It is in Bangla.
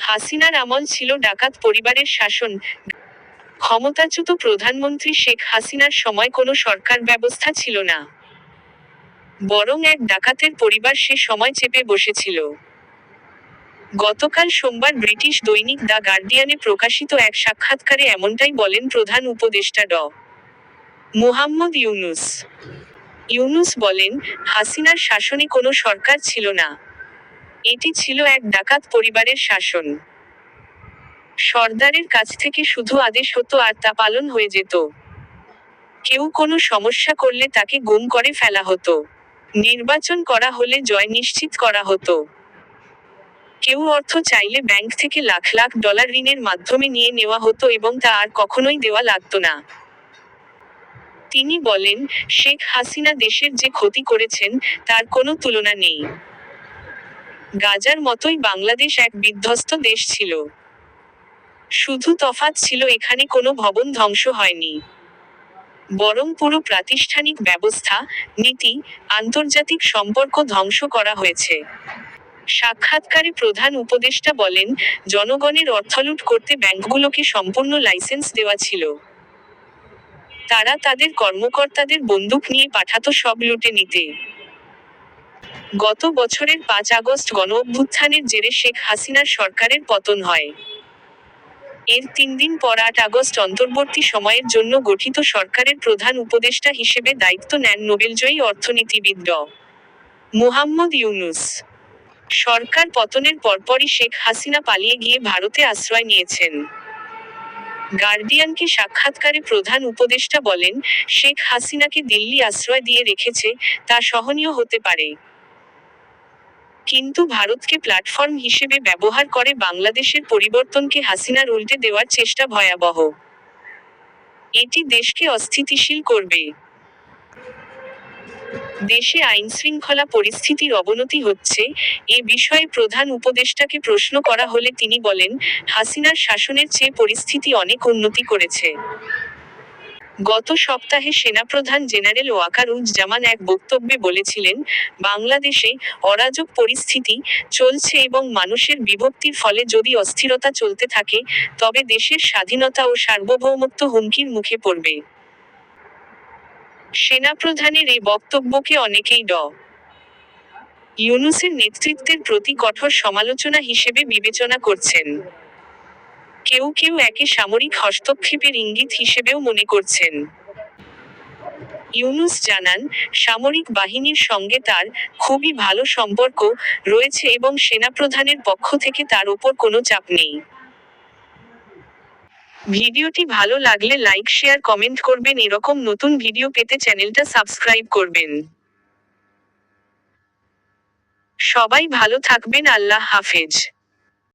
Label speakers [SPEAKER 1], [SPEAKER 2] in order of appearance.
[SPEAKER 1] হাসিনার আমল ছিল ডাকাত পরিবারের শাসন। ক্ষমতাচ্যুত প্রধানমন্ত্রী শেখ হাসিনার সময় কোনো সরকার ব্যবস্থা ছিল না। বরং এক ডাকাতের পরিবার সে সময় চেপে বসেছিল। গতকাল সোমবার ব্রিটিশ দৈনিক দ্য গার্ডিয়ানে প্রকাশিত এক সাক্ষাৎকারে এমনটাই বলেন প্রধান উপদেষ্টা ড। মুহাম্মদ ইউনুস। ইউনুস বলেন, হাসিনার শাসনে কোনো সরকার ছিল না। এটি ছিল এক ডাকাত পরিবারের শাসন। সর্দারের কাছ থেকে শুধু আদেশ হতো আর তা পালন হয়ে যেত। কেউ কোনো সমস্যা করলে তাকে গুম করে ফেলা হতো। নির্বাচন করা হলে জয় নিশ্চিত করা হতো। কেউ অর্থ চাইলে ব্যাংক থেকে লাখ লাখ ডলার ঋণের মাধ্যমে নিয়ে নেওয়া হতো এবং তা আর কখনোই দেওয়া লাগতো না। তিনি বলেন, শেখ হাসিনা দেশের যে ক্ষতি করেছেন, তার কোনো তুলনা নেই। গাজার মতোই বাংলাদেশ এক বিধ্বস্ত দেশ ছিল। শুধু তফাৎ ছিল, এখানে কোনো ভবন ধ্বংস হয়নি। বরং পুরো প্রাতিষ্ঠানিক ব্যবস্থা, নীতি, আন্তর্জাতিক সম্পর্ক ধ্বংস করা হয়েছে। সাক্ষাৎকারে প্রধান উপদেষ্টা বলেন, জনগণের অর্থলুট করতে ব্যাংকগুলোকে সম্পূর্ণ লাইসেন্স দেওয়া ছিল। তারা তাদের কর্মকর্তাদের বন্দুক নিয়ে পাঠাতো সব লুটে নিতে। গত বছরের পাঁচ আগস্ট গণ অভ্যুত্থানের জেরে শেখ হাসিনার সরকারের পতন হয়। এর তিন দিন পর আট আগস্ট অন্তর্বর্তী সময়ের জন্য গঠিত সরকারের প্রধান উপদেষ্টা হিসেবে দায়িত্ব নেন নোবেলজয়ী অর্থনীতিবিদ ড। মুহাম্মদ ইউনুস। সরকার পতনের পরপরই শেখ হাসিনা পালিয়ে গিয়ে ভারতে আশ্রয় নিয়েছেন। গার্ডিয়ানকে সাক্ষাৎকারে প্রধান উপদেষ্টা বলেন, শেখ হাসিনাকে দিল্লি আশ্রয় দিয়ে রেখেছে, তা সহনীয় হতে পারে। কিন্তু ভারতকে প্ল্যাটফর্ম হিসেবে ব্যবহার করে বাংলাদেশের পরিবর্তনকে হাসিনার উল্টে দেওয়ার চেষ্টা ভয়াবহ। এটি দেশকে অস্থিতিশীল করবে। দেশে আইনশৃঙ্খলা পরিস্থিতির অবনতি হচ্ছে। এ বিষয়ে প্রধান উপদেষ্টাকে প্রশ্ন করা হলে তিনি বলেন, হাসিনার শাসনের চেয়ে পরিস্থিতি অনেক উন্নতি করেছে। গত সপ্তাহে সেনাপ্রধান জেনারেল ওয়াকারুজ্জামান এক বক্তব্যে বলেছিলেন, বাংলাদেশে অরাজক পরিস্থিতি চলছে এবং মানুষের বিভক্তির ফলে যদি অস্থিরতা চলতে থাকে, তবে দেশের স্বাধীনতা ও সার্বভৌমত্ব হুমকির মুখে পড়বে। সেনাপ্রধানের এই বক্তব্যকে অনেকেই ড। ইউনুসের নেতৃত্বের প্রতি কঠোর সমালোচনা হিসেবে বিবেচনা করছেন। কেউ কেউ একে সামরিক হস্তক্ষেপের ইঙ্গিত হিসেবেও মনে করছেন। ইউনুস জানান, সামরিক বাহিনীর সঙ্গে তার খুবই ভালো সম্পর্ক রয়েছে এবং সেনাপ্রধানের পক্ষ থেকে তার ওপর কোনো চাপ নেই। ভিডিওটি ভালো লাগলে লাইক, শেয়ার, কমেন্ট করবেন। এরকম নতুন ভিডিও পেতে চ্যানেলটা সাবস্ক্রাইব করবেন। সবাই ভালো থাকবেন। আল্লাহ হাফেজ।